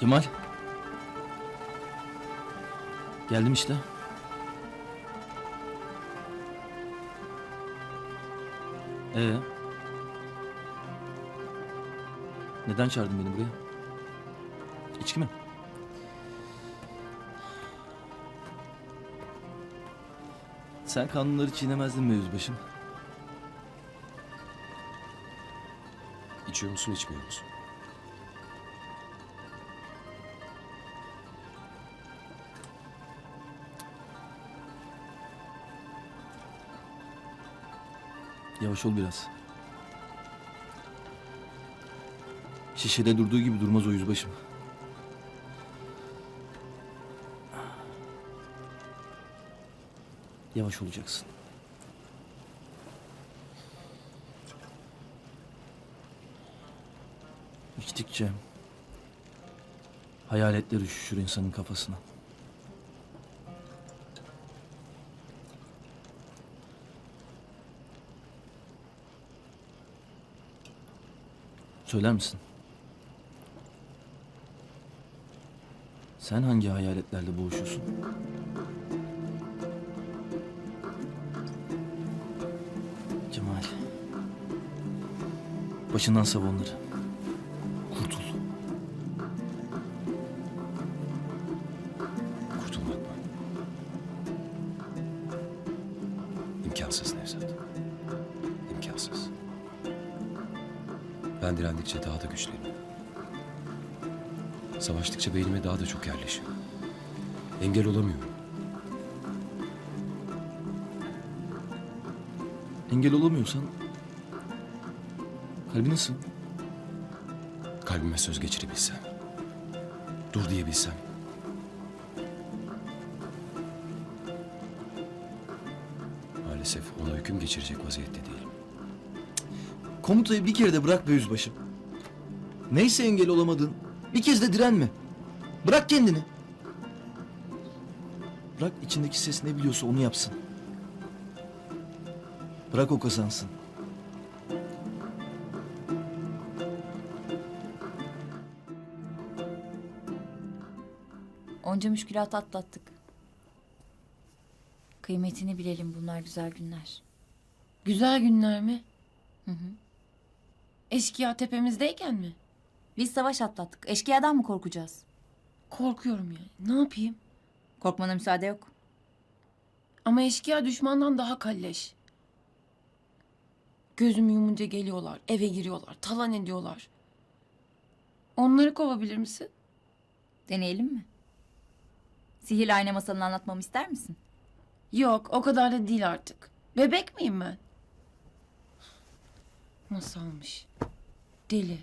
Kemal. Geldim işte. Ee? Neden çağırdın beni buraya? İçki mi? Sen kanunları çiğnemezdin mi yüzbaşım? İçiyor musun içmiyor musun? Yavaş ol biraz. Şişede durduğu gibi durmaz o yüzbaşım. Yavaş olacaksın. İçtikçe hayaletler üşüşür insanın kafasına. Söyler misin? Sen hangi hayaletlerle boğuşuyorsun? Cemal. Başından sav. Kurtul. Kurtulmak mı? İmkansız Nevzat. İmkansız. Ben direndikçe daha da güçleniyorum. Savaştıkça beynime daha da çok yerleşiyor. Engel olamıyorum. Engel olamıyorsan... Kalbini sığ. Kalbime söz geçirebilsem. Dur diyebilsem. Maalesef ona hüküm geçirecek vaziyette değilim. Komutayı bir kere de bırak be yüzbaşım. Neyse engel olamadın. Bir kez de direnme. Bırak kendini. Bırak içindeki ses ne biliyorsa onu yapsın. Bırak o kazansın. Onca müşkülat atlattık. Kıymetini bilelim bunlar güzel günler. Güzel günler mi? Hı hı. Eşkıya tepemizdeyken mi? Biz savaş atlattık. Eşkıyadan mı korkacağız? Korkuyorum yani. Ne yapayım? Korkmana müsaade yok. Ama eşkıya düşmandan daha kalleş. Gözüm yumunca geliyorlar, eve giriyorlar, talan ediyorlar. Onları kovabilir misin? Deneyelim mi? Sihirli ayna masalını anlatmamı ister misin? Yok, o kadar da değil artık. Bebek miyim ben? Masalmış. Deli.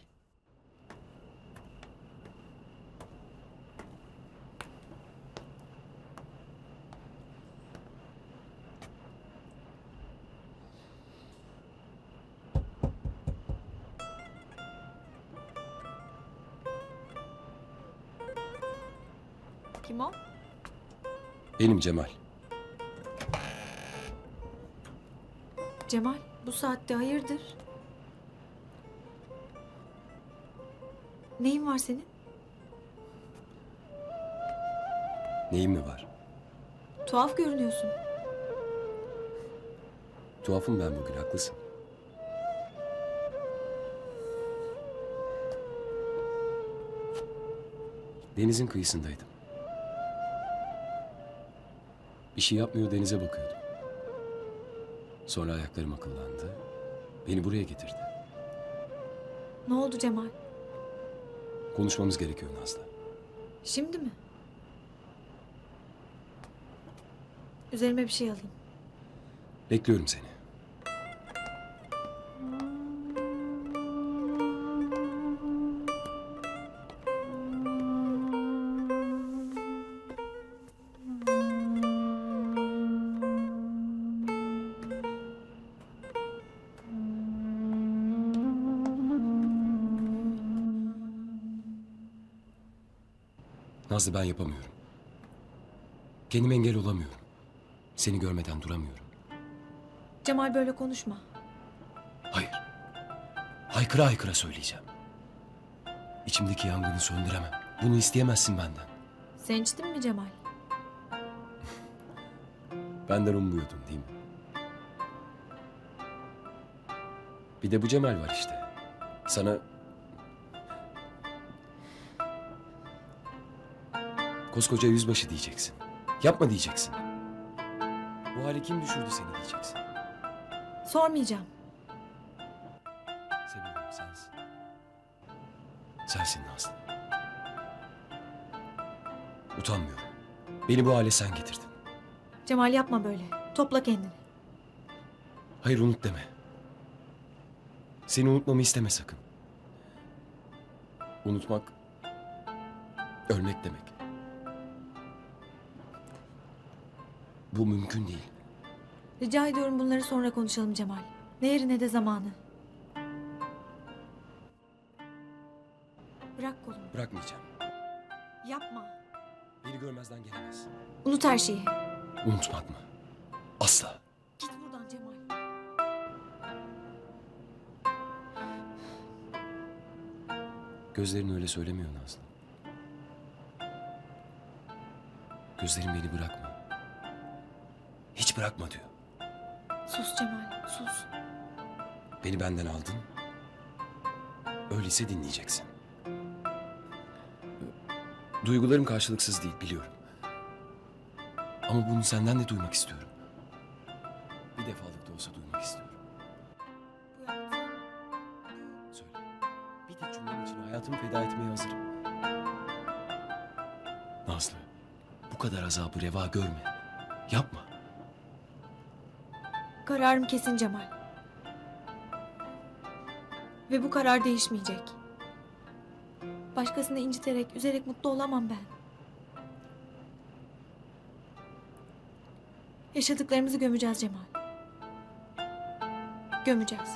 Kim o? Benim Cemal. Cemal, bu saatte hayırdır? Neyin var senin? Neyim mi var? Tuhaf görünüyorsun. Tuhafım ben bugün haklısın. Denizin kıyısındaydım. Bir şey yapmıyor denize bakıyordum. Sonra ayaklarım akıllandı. Beni buraya getirdi. Ne oldu Cemal? Konuşmamız gerekiyor Nazlı. Şimdi mi? Üzerime bir şey alayım. Bekliyorum seni. Nazlı ben yapamıyorum. Kendime engel olamıyorum. Seni görmeden duramıyorum. Cemal böyle konuşma. Hayır. Haykıra haykıra söyleyeceğim. İçimdeki yangını söndüremem. Bunu isteyemezsin benden. Sen içtin mi Cemal? Benden umuyordun değil mi? Bir de bu Cemal var işte. Sana... Koskoca yüzbaşı diyeceksin. Yapma diyeceksin. Bu hale kim düşürdü seni diyeceksin. Sormayacağım. Sebebim sensin. Sensin Nazlı. Utanmıyorum. Beni bu hale sen getirdin. Cemal yapma böyle. Topla kendini. Hayır unut deme. Seni unutmamı isteme sakın. Unutmak ölmek demek. Bu mümkün değil. Rica ediyorum bunları sonra konuşalım Cemal. Ne yeri ne de zamanı. Bırak kolumu. Bırakmayacağım. Yapma. Beni görmezden gelemez. Unut her şeyi. Unutmak mı? Asla. Git buradan Cemal. Gözlerin öyle söylemiyor Nazlı. Gözlerin beni bırakma. Hiç bırakma diyor. Sus Cemal. Sus. Beni benden aldın. Öyleyse dinleyeceksin. Duygularım karşılıksız değil biliyorum. Ama bunu senden de duymak istiyorum. Bir defalık da olsa duymak istiyorum. Söyle. Bir tek cümlem için hayatımı feda etmeye hazırım. Nazlı, bu kadar azabı reva görme. Yapma. Kararım kesin Cemal. Ve bu karar değişmeyecek. Başkasını inciterek, üzerek mutlu olamam ben. Yaşadıklarımızı gömeceğiz Cemal. Gömeceğiz.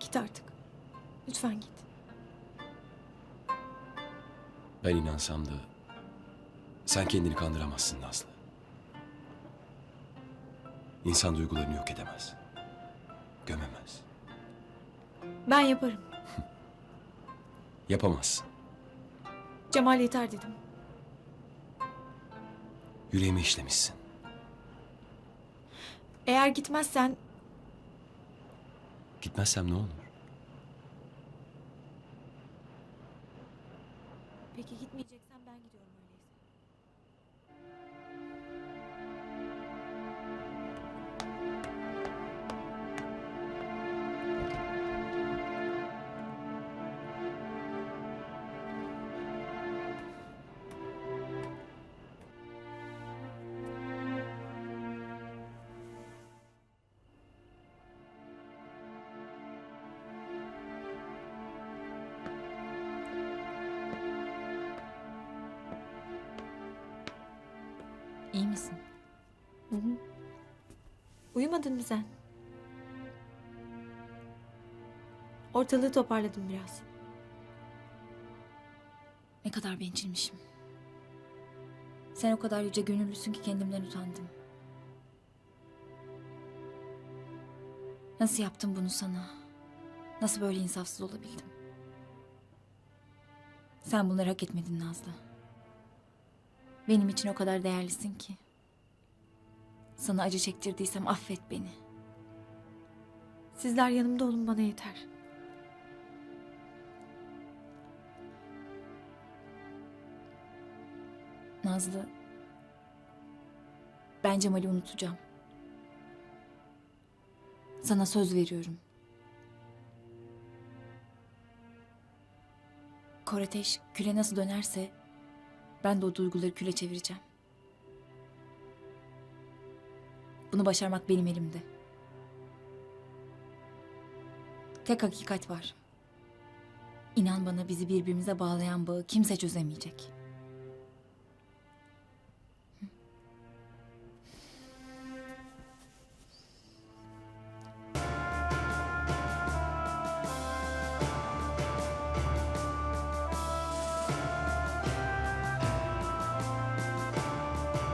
Git artık. Lütfen git. Ben inansam da sen kendini kandıramazsın Nazlı. İnsan duygularını yok edemez. Gömemez. Ben yaparım. Yapamazsın. Cemal yeter dedim. Yüreğime işlemişsin. Eğer gitmezsen Gitmezsem ne olur? Peki gitmeyeceksen İyi misin? Hı hı. Uyumadın mı sen? Ortalığı toparladım biraz. Ne kadar bencilmişim. Sen o kadar yüce gönüllüsün ki kendimden utandım. Nasıl yaptım bunu sana? Nasıl böyle insafsız olabildim? Sen bunları hak etmedin Nazlı. Benim için o kadar değerlisin ki. Sana acı çektirdiysem affet beni. Sizler yanımda olun bana yeter. Nazlı, ben Cemal'i unutacağım. Sana söz veriyorum. Koreteş küle nasıl dönerse ben de o duyguları küle çevireceğim. Bunu başarmak benim elimde. Tek hakikat var. İnan bana bizi birbirimize bağlayan bağı kimse çözemeyecek.